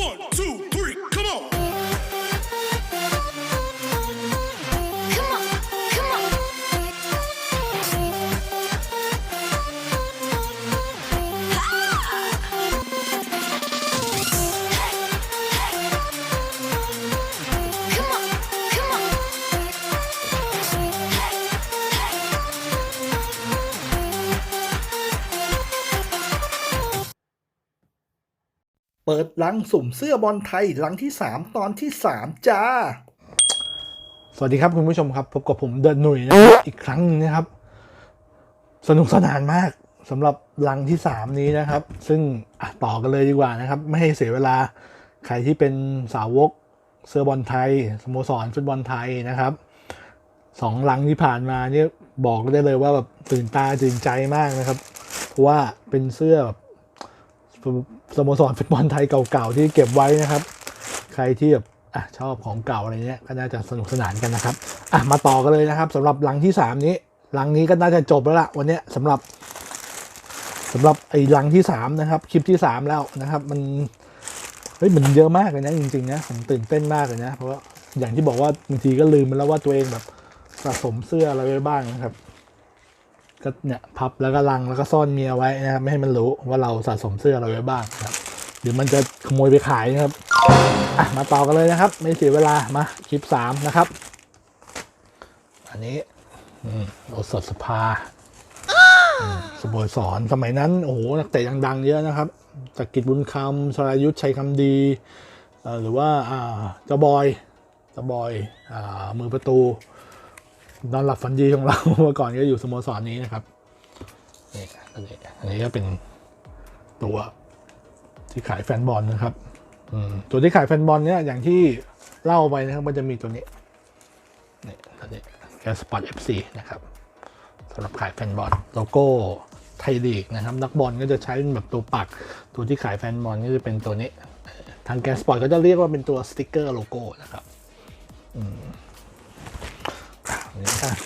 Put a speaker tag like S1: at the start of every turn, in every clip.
S1: One, two,
S2: ปิดลังสุ่มเสื้อบอลไทยลังที่ 3 ตอนที่ 3 จ้า สวัสดีครับคุณผู้ชมครับ พบกับผมเดินหนุ่ยนะครับอีกครั้งหนึงนะครับ สนุกสนานมากสำหรับลังที่ 3 นี้นะครับ ซึ่งต่อกันเลยดีกว่านะครับ ไม่ให้เสียเวลาใครที่เป็นสาวกเสื้อบอลไทยสโมสรฟุตบอลไทยนะครับสองลังที่ผ่านมาเนี่ยบอกได้เลยว่าแบบตื่นตาตื่นใจมากนะครับ เพราะว่าเป็นเสื้อแบบ สโมสรฟุตบอลไทยเก่าๆที่เก็บไว้นะครับ ใครที่แบบอะชอบของเก่าอะไรเนี้ยก็น่าจะสนุกสนานกันนะครับอะมาต่อกันเลยนะครับสำหรับลังที่สามนี้ลังนี้ก็น่าจะจบแล้วละวันนี้ยสำหรับสำหรับไอ้ลังที่สามนะครับ คลิปที่สามแล้วนะครับ มันเฮ้ยมันเยอะมากเลยนะจริงๆนะผมตื่นเต้นมากเลยนะ เพราะว่าอย่างที่บอกว่าบางทีก็ลืมไปแล้วว่าตัวเองแบบสะสมเสื้ออะไรไว้บ้างนะครับ ก็เนี่ยพับแล้วก็ลังแล้วก็ซ่อนเมียไว้นะครับไม่ให้มันรู้ว่าเราสะสมเสื้อเราไว้บ้างนะครับเดี๋ยวมันจะขโมยไปขายนะครับอะมาต่อกันเลยนะครับ ไม่เสียเวลามาคลิปสามนะครับ อันนี้อืมรถสดสภาอืมสโมสรสมัยนั้นโอ้โหนักเตะยังดังเยอะนะครับจากกิจบุญคำสรายุทธชัยคำดี หรือว่าเจ้าบอยเจ้าบอยอมือประตู นอนหลับฝันดีของเราเมื่อก่อนก็อยู่สโมสรนี้นะครับนี่อันนี้อันนี้ก็เป็นตัวที่ขายแฟนบอลนะครับตัวที่ขายแฟนบอลเนี่ยอย่างที่เล่าไปนะครับมันจะมีตัวนี้นี่ตัวนี้แกสปอร์ตเอฟซีนะครับสำหรับขายแฟนบอลโลโก้ไทยลีกนะครับ นักบอลก็จะใช้เป็นแบบตัวปัก ตัวที่ขายแฟนบอลก็จะเป็นตัวนี้ ทางแกสปอร์ตก็จะเรียกว่าเป็นตัวสติกเกอร์โลโก้นะครับ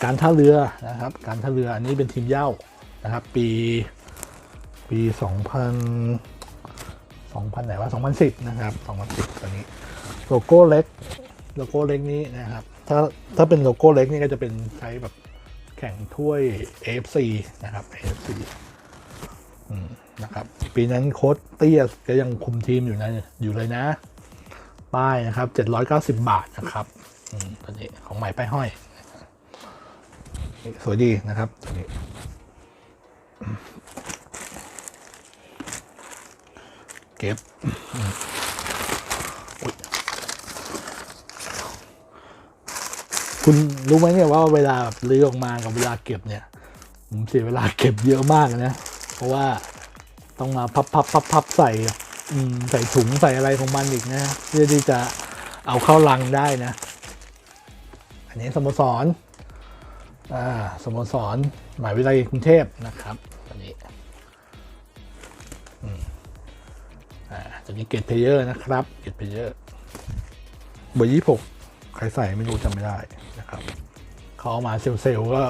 S2: การท่าเรือนะครับ การท่าเรืออันนี้เป็นทีมเย้านะครับ ปีปีสองพันสองพันไหนวะสองพันสิบนะครับสองพันสิบตัวนี้โลโก้เล็กโลโก้เล็กนี้นะครับ ถ้าถ้าเป็นโลโก้เล็กนี่ก็จะเป็นใช้แบบแข่งถ้วย AFC นะครับ AFC นะครับ ปีนั้นโค้ชเตี้ยก็ยังคุมทีมอยู่นะอยู่เลยนะ ป้ายนะครับ 790 บาทนะครับอตัวนี้ของใหม่ป้ายห้อย สวยดีนะครับตัวนี้เก็บคุณรู้ไหมเนี่ยว่าเวลาแบบลื้อออกมากับเวลาเก็บเนี่ย ผมเสียเวลาเก็บเยอะมากนะ เพราะว่าต้องมาพับพับพับพับใส่ใส่ถุงใส่อะไรของมันอีกนะเพื่อที่จะเอาเข้าลังได้นะ อันนี้สโมสรอ่า สโมสรหมหาวิทยาลัยกรุงเทพนะครับตัวนี้อืมอ่าตัวนี้เกตเพเยอร์นะครับเกตเพเยอร์เบอร์ยี่หกใครใส่ไม่รู้จำไม่ได้นะครับเขาเอามาเซลล์ๆก็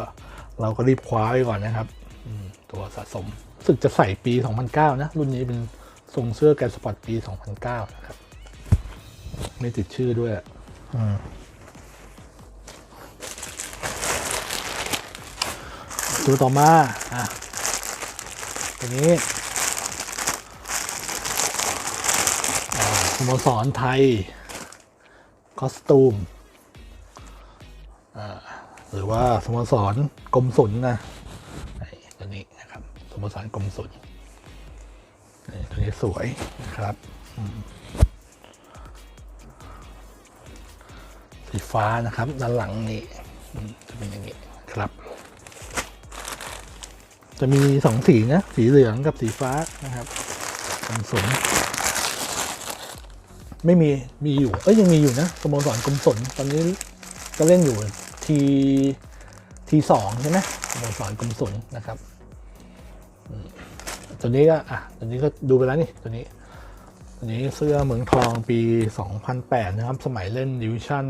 S2: เราก็รีบคว้าไว้ก่อนนะครับตัวสะสมสึกจะใส่ปี 2009 นะ รุ่นนี้เป็นทรงเสื้อแกนสปอร์ตปี 2009 นะครับ ไม่ติดชื่อด้วย อืม ตัวต่อมาอะตัวนี้สโมสรไทย คอสตูมอ่าหรือว่าสโมสรกรมศุลนะตัวนี้นะครับสโมสรกรมศุลนี่ตัวนี้สวยนะครับอืมสีฟ้านะครับ ด้านหลังนี่อืมจะเป็นอย่างนี้ จะมีสองสีนะ สีเหลืองกับสีฟ้านะครับผสมไม่มีมีอยู่ เอ้ยยังมีอยู่นะสโมสรกรมสนตอนนี้ก็เล่นอยู่ทีทีสองใช่ไหมสโมสรกรมสนนะครับตัวนี้ก็อะตัวนี้ก็ดูไปแล้วนี่ตัวนี้ตัวนี้เสื้อเมืองทองปี 2008 นะครับ สมัยเล่นดิวิชั่น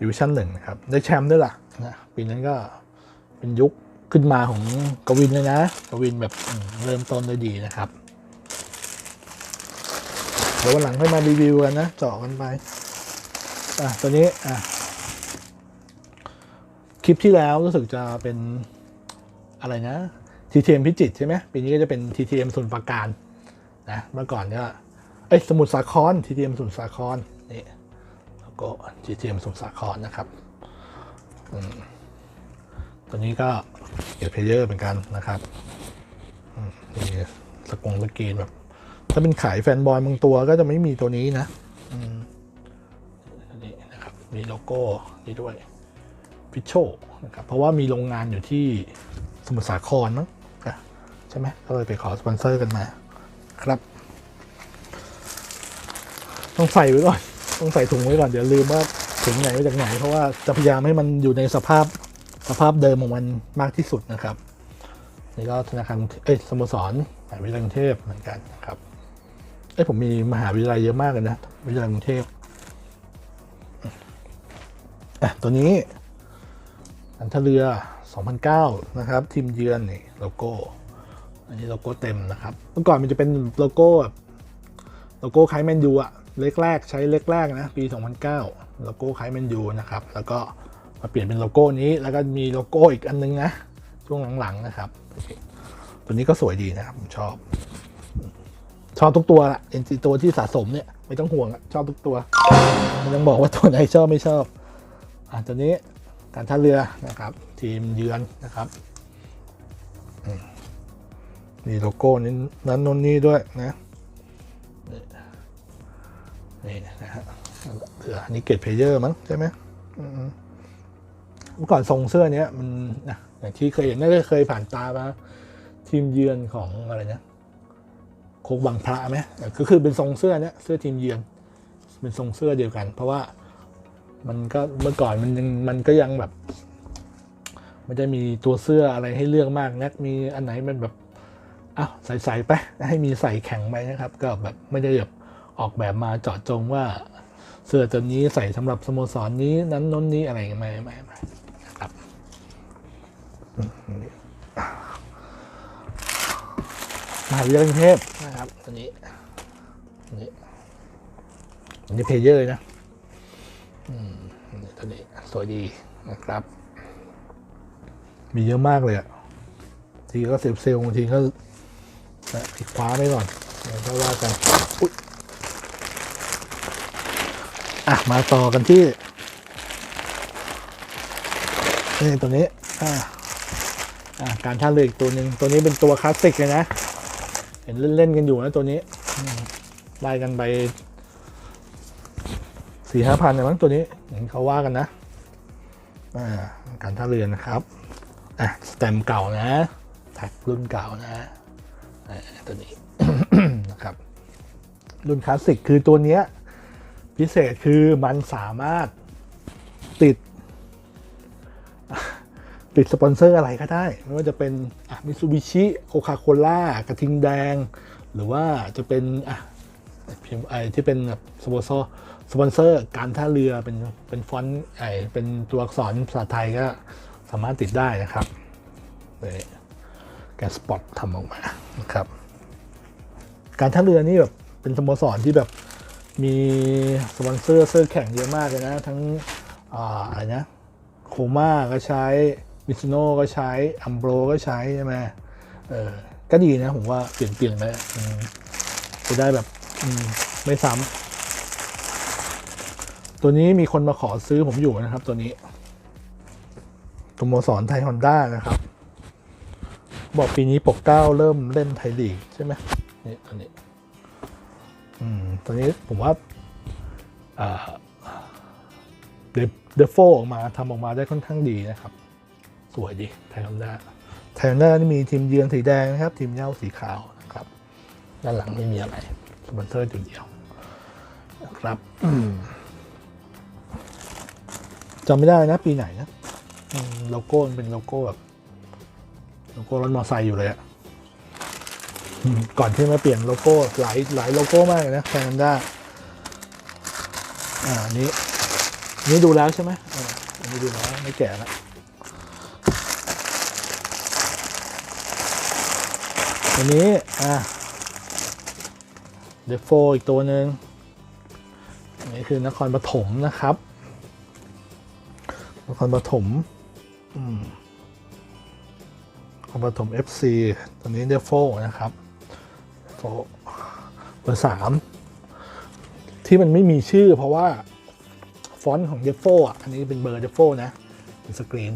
S2: ดิวิชั่นหนึ่งนะครับได้แชมป์ด้วยล่ะนะปีนั้นก็เป็นยุค ขึ้นมาของกวินเลยนะ กวินแบบอืมเริ่มต้นได้ดีนะครับ เดี๋ยววันหลังค่อยมารีวิวกันนะเจาะกันไป อะตัวนี้ อะ คลิปที่แล้วรู้สึกจะเป็นอะไรนะ TTM พิจิตรใช่ไหมปีนี้ก็จะเป็น TTM สมุทรปราการนะเมื่อก่อนเนี่ยเอ้ยสมุทรสาคร TTM สมุทรสาครนี่แล้วก็ TTM สมุทรสาครนะครับ ตัวนี้ก็เกียร์เพลเยอร์เหมือนกันนะครับมนี่สกงสกรีนแบบ ถ้าเป็นขายแฟนบอลบางตัวก็จะไม่มีตัวนี้นะอันนี้นะครับ มีโลโก้นี่ด้วยพิชโชนะครับ เพราะว่ามีโรงงานอยู่ที่สมุทรสาครมั้งอะใช่ไหมก็เลยไปขอสปอนเซอร์กันมาครับ ต้องใส่ไว้ก่อน ต้องใส่ถุงไว้ก่อน เดี๋ยวลืมว่าถุงไหนมาจากไหน เพราะว่าจะพยายามให้มันอยู่ในสภาพ สภาพเดิมของมันมากที่สุดนะครับนี่ก็ธนาคารเอ้ยสโมสรมหาวิทยาลัยกรุงเทพเหมือนกันนะครับเอ้ยผมมีมหาวิทยาลัยเยอะมากเลยนะวิทยาลัยกรุงเทพอะตัวนี้อันทะเรือ 2009 นะครับทีมเยือนนี่โลโก้ อันนี้โลโก้เต็มนะครับเมื่อก่อนมันจะเป็นโลโก้แบบโลโก้คล้ายแมนยูอะเล็กแรกใช้เล็กแรกนะปี 2009 โลโก้คล้ายแมนยูนะครับ แล้วก็ มาเปลี่ยนเป็นโลโก้นี้แล้วก็มีโลโก้อีกอันนึงนะช่วงหลังๆนะครับ ตัวนี้ก็สวยดีนะครับผมชอบ ชอบทุกตัวละเอ็นซีตัวที่สะสมเนี่ยไม่ต้องห่วงอะชอบทุกตัวมันยังบอกว่าตัวไหนชอบไม่ชอบอะตัวนี้การท่าเรือนะครับ ทีมเยือนนะครับมีโลโก้นี้นั้นนนนี่ด้วยนะนี่นะฮะเรืออันนี้เกตเพลเยอร์มั้งใช่ไหมอืม เมื่อก่อนทรงเสื้อเนี้ยมันนะอย่างที่เคยเห็นน่าจะเคยผ่านตามาทีมเยือนของอะไรนะโคกบางพระไหมเออก็คือเป็นทรงเสื้อเนี้ยเสื้อทีมเยือน เป็นทรงเสื้อเดียวกัน เพราะว่ามันก็เมื่อก่อนมันยังมันก็ยังแบบ มันจะมีตัวเสื้ออะไรให้เลือกมากนักมีอันไหนมันแบบอ้าวใส่ใส่ไปให้มีใส่แข็งไปนะครับ ก็แบบไม่ได้แบบออกแบบมาเจาะจงว่าเสื้อตัวนี้ใส่สำหรับสโมสรนี้นั้นน้นนี้อะไรอย่ไม่ไม่ไม่ มหาวิทยาลัยกรุงเทพนะครับตัวนี้ตัวนี้อันนี้เพลเยอร์นะอืมนี่ตัวนี้สวยดีนะครับ มีเยอะมากเลยอะทีก็เซลล์เซลล์บางทีก็นะปิดคว้าไว้ก่อนเดี๋ยวก็ว่ากันอุ๊ยอะ มาต่อกันที่นี่ตัวนี้อ่าอ่า การท่าเรืออีกตัวหนึ่งตัวนี้เป็นตัวคลาสสิกเลยนะ เห็นเล่นๆกันอยู่นะตัวนี้ได้กันไปสี่ห้าพันเลยมั้งตัวนี้เห็นเขาว่ากันนะการท่าเรือนะครับอะสแตมเก่านะแท็กรุ่นเก่านะตัวนี้นะครับ รุ่นคลาสสิกคือตัวเนี้ยพิเศษคือมันสามารถติด ติดสปอนเซอร์อะไรก็ได้ ไม่ว่าจะเป็นมิซูบิชิโคคาโคล่ากระทิงแดง หรือว่าจะเป็นอะพิมไอที่เป็นแบบสปอนเซอร์สปอนเซอร์การท่าเรือเป็นเป็นฟอนต์ไอเป็นตัวอักษรภาษาไทยก็สามารถติดได้นะครับนี่แกสปอตทำออกมานะครับ การท่าเรือนี่แบบเป็นสโมสรที่แบบมีสปอนเซอร์เสื้อแข่งเยอะมากเลยนะ ทั้งอ่าอะไรนะ โคม่าก็ใช้ มิซูโน่ก็ใช้อัมโบรก็ใช้ใช่ไหมเออก็ดีนะผมว่าเปลี่ยนเปลี่ยนไปจะได้แบบไม่ซ้ำตัวนี้มีคนมาขอซื้อผมอยู่นะครับ ตัวนี้สโมสรไทยฮอนด้านะครับ บอกปีนี้ปกเก้าเริ่มเล่นไทยลีกใช่ไหมนี่ตัวนี้ อืมตัวนี้ผมว่าเดฟโฟออกมาทำออกมาได้ค่อนข้างดีนะครับ สวยดีไทยฮอนด้าไทยฮอนด้านี่มีทีมเยือนสีแดงนะครับ ทีมเย้าสีขาวนะครับ ด้านหลังไม่มีอะไรสปอนเซอร์จุดเดียวนะครับจำไม่ได้นะ ปีไหนนะโลโก้มันเป็นโลโก้แบบโลโก้รถมอเตอร์ไซค์อยู่เลยอะก่อนที่มาเปลี่ยนโลโก้หลายหลายโลโก้มากเลยนะแฟนด้าอ่านี้ นี้ดูแล้วใช่ไหมอ่าอันนี้ดูแล้วไม่แก่แล้ว อันนี้ อ่าเดฟโฟอีกตัวหนึ่งนนี้คือนครปฐมนะครับ นครปฐมอืมนครปฐม FC ตัวนี้เดฟโฟนะครับโฟเบอร์สามที่มันไม่มีชื่อเพราะว่า ฟอนต์ของเดฟโฟอะ อันนี้เป็นเบอร์เดฟโฟนะเป็นสกรีน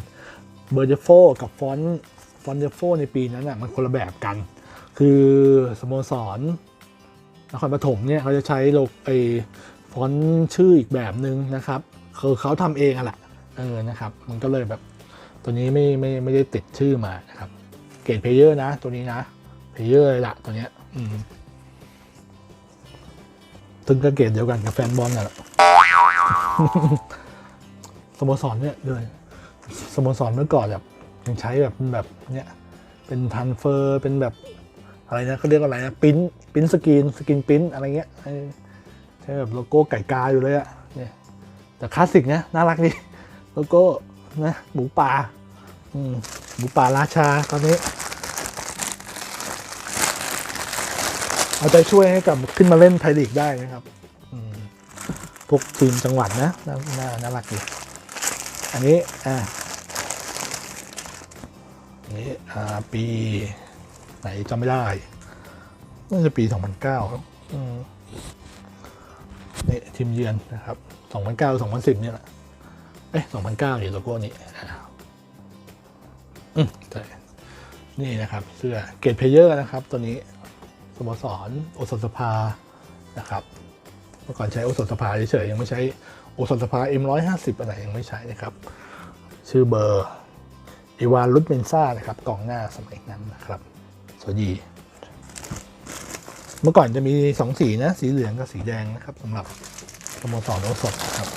S2: เบอร์เดฟโฟกับฟอนต์ฟอนต์เดฟโฟในปีนั้นอะมันคนละแบบกัน คือสโมสรนครปฐมเนี่ยเขาจะใช้โลกไอฟอนต์ชื่ออีกแบบหนึ่งนะครับคือเขาทำเองอะแหละเออนะครับ มันก็เลยแบบตัวนี้ไม่ไม่ไม่ได้ติดชื่อมานะครับ เกรดเพลเยอร์นะ ตัวนี้นะเพลเยอร์เลยละตัวเนี้ยอืมซึ่งก็เกรดเดียวกันกับแฟนบอลน่ะแหละสโมสรเนี่ยเลยสโมสรเมื่อก่อนแบบยังใช้แบบแบบเนี้ยเป็นทันเฟอร์เป็นแบบ อะไรนะเขาเรียกว่าอะไรนะปิ้นปิ้นสกรีนสกรีนปิ้นอะไรเงี้ยใช้แบบโลโก้ไก่กาอยู่เลยอะเนี่ยแต่คลาสสิกนะน่ารักดีโลโก้นะหมูป่าอืหมูป่าราชาตอนนี้ เอาใจช่วยให้กลับขึ้นมาเล่นไทยลีกได้นะครับพวกทีมจังหวัดนะน่าน่านารักดีอันนี้อ่าอันนี้อ่าปี ไหนจำไม่ได้น่าจะปี 2009 ครับนี่ทีมเยือนนะครับ 2009 2010 เนี่ยแหละเอ๊ะ2009 อยู่โลโก้นี้อ่าอืมใช่นี่นะครับ เสื้อเกตเพเยอร์นะครับ ตัวนี้สโมสรโอสถสภานะครับ เมื่อก่อนใช้โอสถสภาเฉยๆยังไม่ใช้โอสถสภา M150 อะไรยังไม่ใช้นะครับ ชื่อเบอร์อีวานลุดเมนซ่านะครับกองหน้าสมัยนั้นนะครับ สวัสดี เมื่อก่อนจะมีสองสีนะ สีเหลืองกับสีแดงนะครับสำหรับสโมสรโอสถนะครับ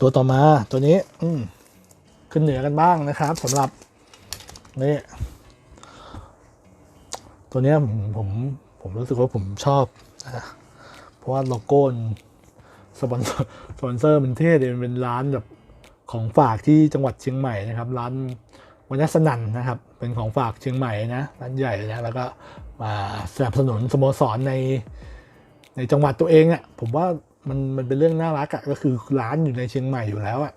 S2: ตัวต่อมาตัวนี้ อืขึ้นเหนือกันบ้างนะครับสำหรับนี่ตัวนี้ผมผมผมรู้สึกว่าผมชอบนะเพราะว่าโลโก้สปอนเซอร์สปอนเซอร์มันเท่ดีมันเป็นร้านแบบของฝากที่จังหวัดเชียงใหม่นะครับ ร้าน วันนสนันนะครับ เป็นของฝากเชียงใหม่นะร้านใหญ่เลยนะแล้วก็มาสนับสนุนสโมสรในในจังหวัดตัวเองอะ่ะผมว่ามันมันเป็นเรื่องน่ารักอะ่ะก็คือร้านอยู่ในเชียงใหม่อยู่แล้วอะ่ะ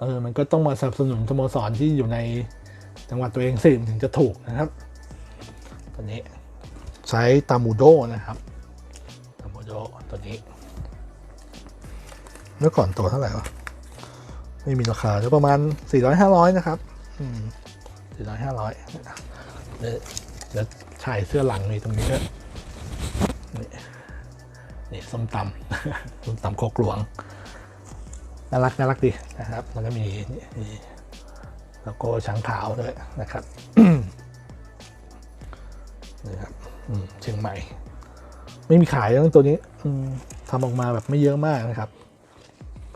S2: เออมันก็ต้องมาสนับสนุนสโมสรที่อยู่ในจังหวัดตัวเองสิมันถึงจะถูกนะครับตัวนี้ใช้ตามูโดนะครับตามูโดตัวนี้เมื่อก่อนตัวเท่าไหร่วะไม่มีราคาจะประมาณ 400 500 นะครับ อืม400 500เดี๋ยวเดี๋ยวถ่ายเสื้อหลังนี่ตรงนี้ด้วยนี่นี่ส้มตำส้มตำโคกหลวงน่ารักน่ารักดีนะครับ แล้วก็มีนี่แล้วก็ช้างขาวด้วยนะครับนี่ครับอืมเชียงใหม่ ไม่มีขายแล้วตัวนี้ทำออกมาแบบไม่เยอะมากนะครับ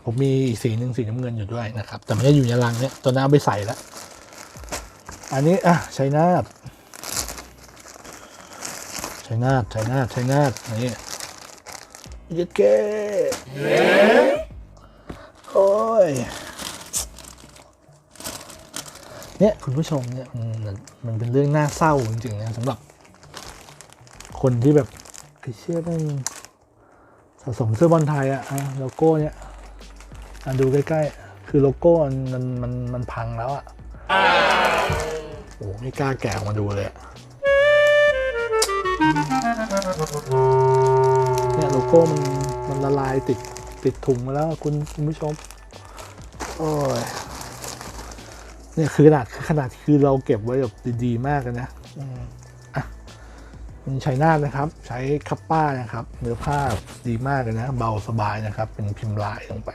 S2: ผมมีสีหนึ่งสีน้ำเงินอยู่ด้วยนะครับ แต่ไม่ได้อยู่ในรังเนี้ยตัวน้าเอาไปใส่แล้ว อันนี้อะชัยนาทชัยนาทชัยนาทชัยนาทนี่ยึดเก้โอ้ยเนี่ยคุณผู้ชมเนี่ยมันมันเป็นเรื่องน่าเศร้าจริงๆนะสำหรับ คนที่แบบไอ้เชื่อมันสะสมเสื้อบอลไทยอะอะโลโก้เนี่ยอะดูใกล้ๆ คือโลโก้มันมันมันพังแล้วอะโอ้ไม่กล้าแกะออกมาดูเลยเนี่ยโลโก้มันมันละลายติดติดถุงมาแล้วคุณคุณผู้ชม โอ้ยเนี่ยคือขนาดคือขนาดคือเราเก็บไว้แบบดีๆ มากเลยนะอืมอะเป็นชัยนานะครับ ใช้คัปป้านะครับ เนื้อผ้าดีมากเลยนะ เบาสบายนะครับ เป็นพิมพ์ลายลงไป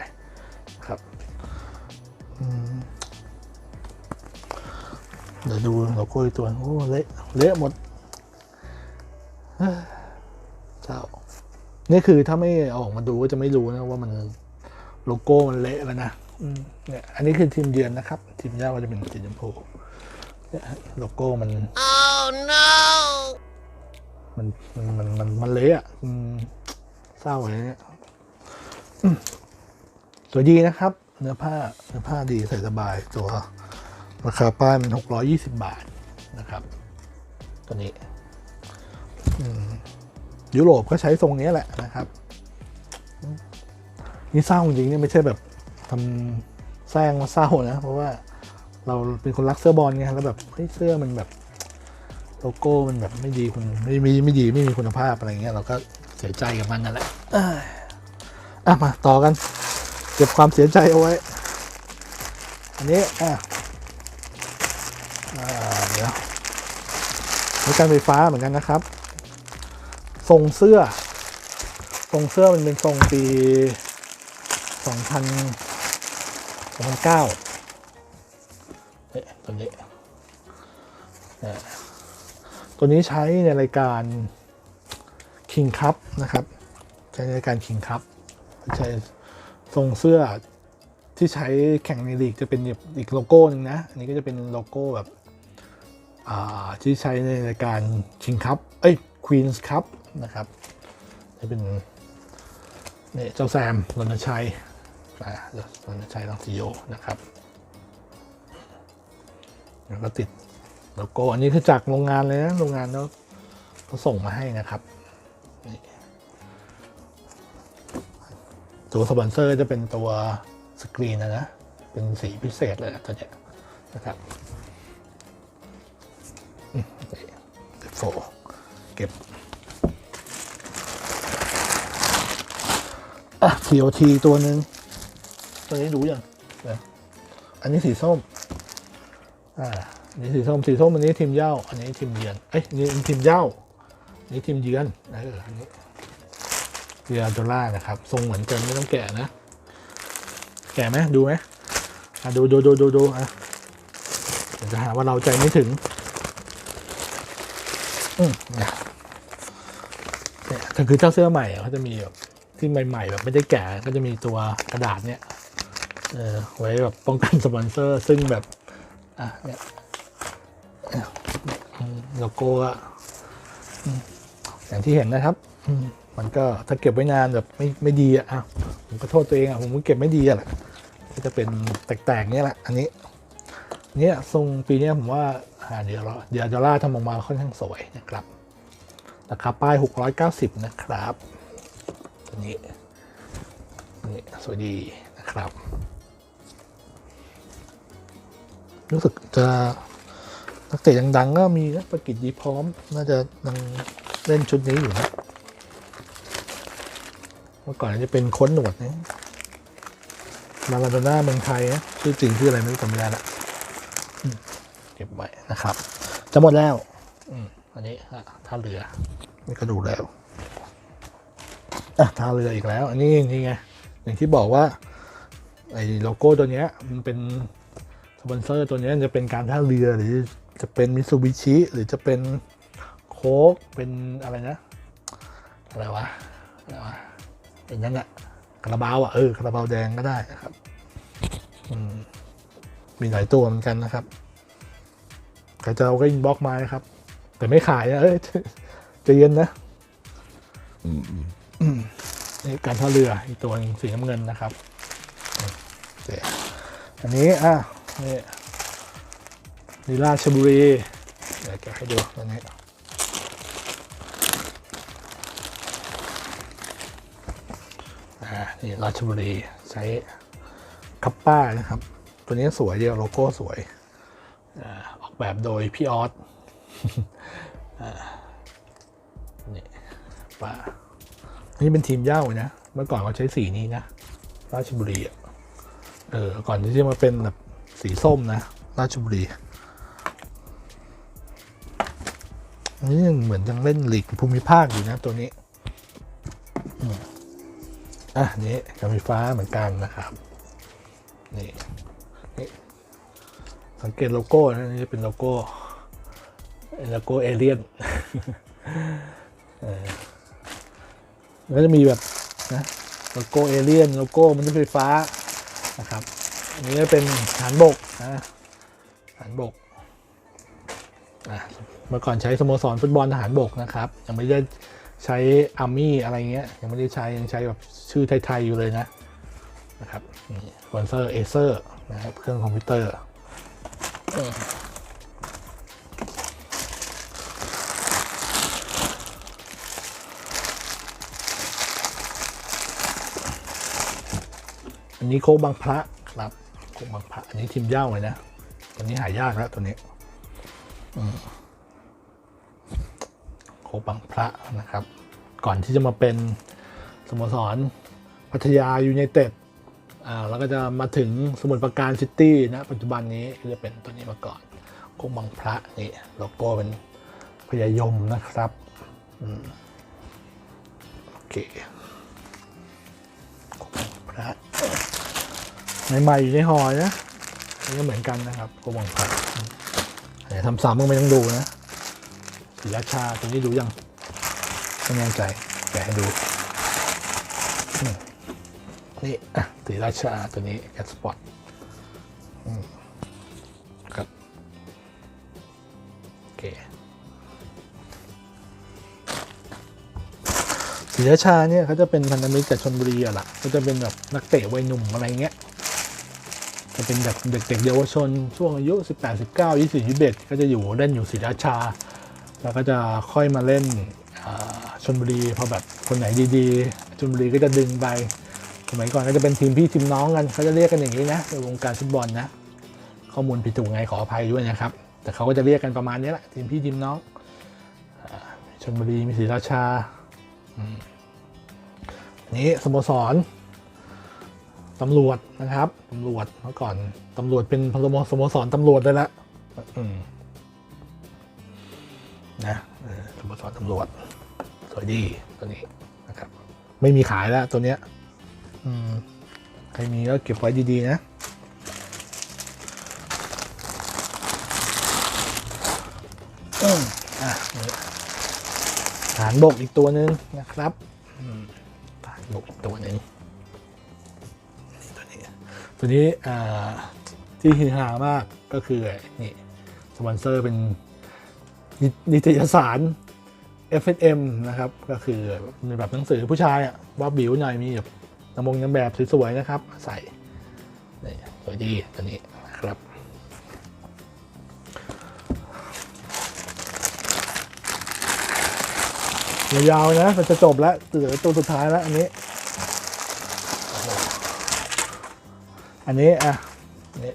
S2: ครับ อืม เดี๋ยวดูโลโก้อีกตัวโอ้เละเละหมดเฮ้ยเจ้านี่คือถ้าไม่เอาออกมาดูก็จะไม่รู้นะว่ามันโลโก้มันเละแล้วนะอืมเนี่ย อันนี้คือทีมเยือนนะครับ ทีมเย่าก็จะเป็นสีชมพูเนี่ยโลโก้มัน
S3: Oh no!
S2: มันมันมันมันมันเละอะอืมเศร้าเลยเนี่ยอืมสวยดีนะครับ เนื้อผ้าเนื้อผ้าดีใส่สบายตัว ราคาป้ายมันหกร้อยี่สิบบาทนะครับ ตัวนี้ยุโรปก็ใช้ทรงนี้แหละนะครับนี่เศร้าจริงเนี่ยไม่ใช่แบบทำแซงมาเศร้านะ เพราะว่าเราเป็นคนรักเสื้อบอลไงแล้วแบบเฮ้เสื้อมันแบบโลโก้มันแบบไม่ดีคุณไม่ไม่ไม่ดีไม่มีคุณภาพอะไรเงี้ยเราก็เสียใจกับมันนั่นแหละอะมาต่อกัน เก็บความเสียใจเอาไว้ อันนี้อะอ่าเดี๋ยว นี่การไฟฟ้าเหมือนกันนะครับ ทรงเสื้อ ทรงเสื้อมันเป็นทรงปี 2000 2009เอ๊ะตัวนี้ตัวนี้ใช้ในรายการ King Cup นะครับ ใช้ในรายการ King Cup ใช้ทรงเสื้อที่ใช้แข่งในลีกจะเป็นอีกโลโก้หนึ่งนะ อันนี้ก็จะเป็นโลโก้แบบ ที่ใช้ในรายการ King Cup เอ้ย Queen's Cup นะครับจะเป็นนี่เจ้าแซมรณชัยรณชัยรังสีโยนะครับแล้วก็ติดโลโก้อันนี้คือจากโรงงานเลยนะโรงงานแล้วเขาส่งมาให้นะครับตัวสปอนเซอร์จะเป็นตัวสกรีนนะนะ เป็นสีพิเศษเลยนะตัวเนี้ยนะครับ โฟเก็บอะ TOT ตัวหนึ่งตัวนี้รู้ยังอันนี้สีส้ม อ่าอันนี้สีส้มสีส้มอันนี้ทีมเย้า อันนี้ทีมเยือน เอ้ยอันนี่ทีมเย้าอันนี้ทีมเยือนเอออันนี้เรียโดล่านะครับทรงเหมือนกันไม่ต้องแกะนะ แกะไหมดูไหมอะดูดูดูดูดูอะเดี๋ยวจะหาว่าเราใจไม่ถึง นี่ยเนี่ยแต่คือเจ้าเสื้อใหม่เขาจะมีแบบที่ใหม่ ๆ แบบไม่ได้แกะก็จะมีตัวกระดาษเนี่ยเออไว้แบบป้องกันสปอนเซอร์ ซึ่งแบบอะเนี่ยโลโก้อะอย่างที่เห็นนะครับมันก็ถ้าเก็บไว้นานแบบไม่ไม่ดีอะอะผมก็โทษตัวเองอะผมก็เก็บไม่ดีอะแหละก็จะเป็นแตกๆเนี่ยแหละ อันนี้เนี่ยทรงปีเนี้ยผมว่า เดี๋ยวเราเดี๋ยวจะล่าทำออกมาค่อนข้างสวยนะครับราคาป้าย 690 นะครับ ตัวนี้นี่สวยดีนะครับ รู้สึกจะนักเตะดังๆก็มีนะประกิตดีพร้อม น่าจะยังเล่นชุดนี้อยู่นะเมื่อก่อนจะเป็นค้นหนวดนะมาลาโดน่าเมืองไทยนะชื่อจริงชื่ออะไรไม่รู้จำไม่ได้ละ เก็บไว้นะครับ จะหมดแล้วอืมอันนี้อะท่าเรือนี่ก็ดูแล้วอะท่าเรืออีกแล้ว อันนี้นี่ไงอย่างที่บอกว่าไอ้โลโก้ตัวเนี้ยมันเป็นสปอนเซอร์ตัวเนี้ยจะเป็นการท่าเรือหรือจะเป็นมิ t ซูบิชิหรือจะเป็นโค้กเป็นอะไรนะ อะไรวะอะไรวะเป็นยังไงคาราบาวอะเออคาราบาวแดงก็ได้นะครับอืมมีหลายตัวเหมือนกันนะครับใครจะเอาก็อินบ็อกมานะครับ แต่ไม่ขายนะเอ้ยใจะเย็นนะนี่การท่าเรืออีกตัวหนึงสีน้ำเงินนะครับเดี๋ยวอันนี้อะนี่นี่ราชบุรีเดี๋ยวแกะให้ดูตัวนี้อ่านี่ราชบุรีใช้คัปป้านะครับ ตัวนี้สวยเดียวโลโก้สวยอาออก แบบโดยพี่ออสนี่ป้านี่เป็นทีมเย้านะ เมื่อก่อนเขาใช้สีนี้นะ ราชบุรีอะเออ ก่อนที่จะมาเป็นแบบสีส้มนะ ราชบุรีนนี้ยังเหมือนยังเล่นหลีกภูมิภาคอยู่นะตัวนี้ อะ นี่การไฟฟ้าเหมือนกันนะครับ นี่ สังเกตโลโก้นะนี่เป็นโลโก้โลโก้เอเลียนก็จะมีแบบนะโลโก้เอเลียนโลโก้มันจะไฟฟ้านะครับอันนี้จะเป็นฐานบกนะฐานบกเมื่อก่อนใช้สโมสรฟุตบอลทหารบกนะครับ ยังไม่ได้ใช้อาร์มี่อะไรเงี้ยยังไม่ได้ใช้ ยังใช้แบบชื่อไทย ๆ อยู่เลยนะนะครับนี่สปอนเซอร์เอเซอร์นะครับเครื่องคอมพิวเตอร์ เลอันนี้โคบางพระครับโคบางพระอันนี้ทิมย่าวเลยนะตัวนี้หายากแล้วตัวนี้โคบางพระนะครับ ก่อนที่จะมาเป็นสโมสรพัทยายูไนเต็ด อ่าแล้วก็จะมาถึงสมุทรปราการซิตี้นะปัจจุบันนี้ก็จะเป็นตัวนี้มาก่อนโคกบางพระนี่โลโก้เป็นพญายมนะครับโอเคโคกบางพระใหม่ๆอยู่ในห่อนะนี่ก็เหมือนกันนะครับโคกบางพระทำซ้ำก็ไม่ต้องดูนะศรีราชาตัวนี้ดูยังไม่แน่ใจแกให้ดู นี่อะสีราชาตัวนี้แคสปอร์ตครับโอเคสีราชาเนี่ยเขาจะเป็นพันธมิตรกับชนบุรีอะล่ะก็จะเป็นแบบนักเตะวัยหนุ่มอะไรเงี้ยจะเป็นแบบเด็กๆเยาวชนช่วงอายุ 18 19 20 21ก็จะอยู่เล่นอยู่ศรีราชา แล้วก็จะค่อยมาเล่นชนบุรีพอแบบคนไหนดีๆชนบุรีก็จะดึงไป สมัยก่อนก็จะเป็นทีมพี่ทีมน้องกันเขาจะเรียกกันอย่างนี้นะในวงการฟุตบอลนะ ข้อมูลผิดถูกไงขออภัยด้วยนะครับ แต่เขาก็จะเรียกกันประมาณนี้แหละทีมพี่ทีมน้องอชนบุรีมีศรีราชาอันนี้สโมสรตำรวจนะครับตำรวจเมื่อก่อนตำรวจเป็นสโมสโมสรตำรวจได้ละนะสโมสรตำรวจสวยดีตัวนี้นะครับ ไม่มีขายแล้วตัวเนี้ย ใครมีก็เก็บไว้ดีๆนะอืมอะนี่ฐานบกอีกตัวหนึ่งนะครับอืมฐานบกอีกตัวนึงนี่ตัวนี้ ตัวนี้ที่ฮือฮามากก็คือนี่สปอนเซอร์เป็นนิตยสาร F&M นะครับ ก็คือมีแบบหนังสือผู้ชายอะว่าบิวหน่อยมีแบบ นำมงนำแบบสวยๆนะครับใส่นี่สวยดีตัวนี้นะครับยาวๆนะมันจะจบแล้วเหลือตัวสุดท้ายแล้วอันนี้ อันนี้อะนี่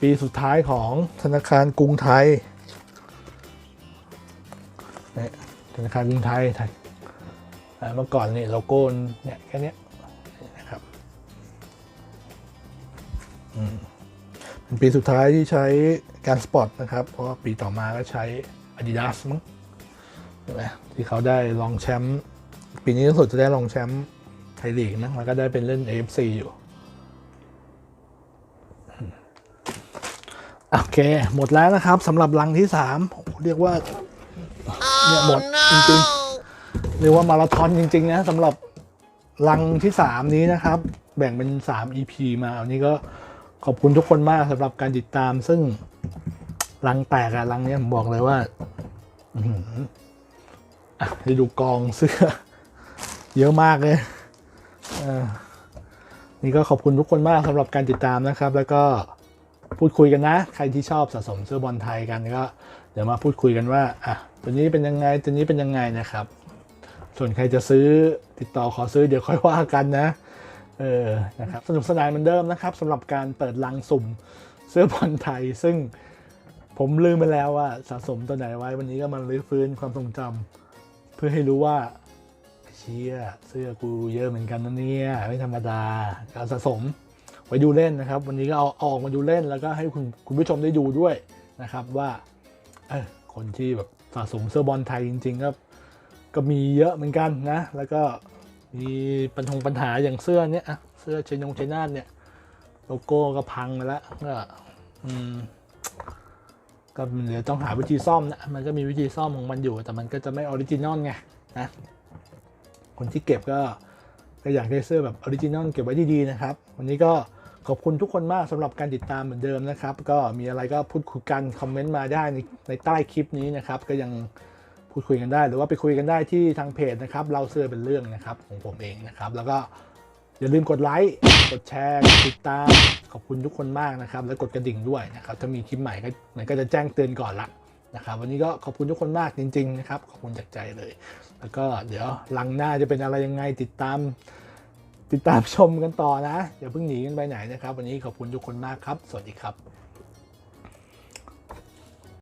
S2: ปีสุดท้ายของธนาคารกรุงไทยนี่ธนาคารกรุงไทยไทยอ่เมื่อก่อนนี่โลโก้เนี่ยแค่เนี้ เป็นปีสุดท้ายที่ใช้การสปอร์ตนะครับ เพราะว่าปีต่อมาก็ใช้ Adidas มั้งใช่ไหมที่เขาได้รองแชมป์ปีนี้ล่าสุดจะได้รองแชมป์ไทยลีกนะแล้วก็ได้เป็นเล่น AFC อยู่โอเค หมดแล้วนะครับสำหรับลังที่3โอ้โหเรียกว่าเนี่ยหมดจริงๆเรียกว่ามาราธอนจริง ๆ นะสำหรับลังที่3นี้นะครับ แบ่งเป็น3 EP มาอันนี้ก็ ขอบคุณทุกคนมากสำหรับการติดตามซึ่งลังแตกอะลังเนี้ยผมบอกเลยว่าให้ดูกองเสื้อ เยอะมากเลยนี่ก็ขอบคุณทุกคนมากสำหรับการติดตามนะครับ แล้วก็พูดคุยกันนะ ใครที่ชอบสะสมเสื้อบอลไทยกันก็เดี๋ยวมาพูดคุยกันว่าอะตัวนี้เป็นยังไงตัวนี้เป็นยังไงนะครับ ส่วนใครจะซื้อติดต่อขอซื้อเดี๋ยวค่อยว่ากันนะ เออนะครับสนุกสนานเหมือนเดิมนะครับสำหรับการเปิดลังสุ่มเสื้อบอลไทย ซึ่งผมลืมไปแล้วว่าสะสมตัวไหนไว้วันนี้ก็มาลื้อฟื้นความทรงจำเพื่อให้รู้ว่าเชียเสื้อกูเยอะเหมือนกันนะเนี่ยไม่ธรรมดาการสะสมไว้ดูเล่นนะครับ วันนี้ก็เอาเอาออกมาดูเล่นแล้วก็ให้คุณคุณผู้ชมได้ดูด้วยนะครับว่าเออคนที่แบบสะสมเสื้อบอลไทยจริง ๆ ก็ก็มีเยอะเหมือนกันนะ แล้วก็ มีปัญหาปัญหาอย่างเสื้อเนี้ยอะเสื้อเชยงเชนาทเนี่ยโลโก้ก็พังไปแล้วก็อืมก็เดี๋ยวต้องหาวิธีซ่อมนะมันก็มีวิธีซ่อมของมันอยู่ แต่มันก็จะไม่ออริจินอลไงนะคนที่เก็บก็ก็อยากได้เสื้อแบบออริจินอลเก็บไว้ดีๆนะครับ วันนี้ก็ขอบคุณทุกคนมากสำหรับการติดตามเหมือนเดิมนะครับ ก็มีอะไรก็พูดคุยกันคอมเมนต์มาได้ในในใต้คลิปนี้นะครับ ก็ยัง พูดคุยกันได้ หรือว่าไปคุยกันได้ที่ทางเพจนะครับ เราเสื้อเป็นเรื่องนะครับของผมเองนะครับ แล้วก็อย่าลืมกดไลค์กดแชร์กดติดตามขอบคุณทุกคนมากนะครับ และกดกระดิ่งด้วยนะครับ ถ้ามีคลิปใหม่ก็มันก็จะแจ้งเตือนก่อนละนะครับ วันนี้ก็ขอบคุณทุกคนมากจริง ๆ นะครับ ขอบคุณจากใจเลย แล้วก็เดี๋ยวลังหน้าจะเป็นอะไรยังไงติดตาม ติดตามชมกันต่อนะอย่าเพิ่งหนีกันไปไหนนะครับ วันนี้ขอบคุณทุกคนมากครับ สวัสดีครับ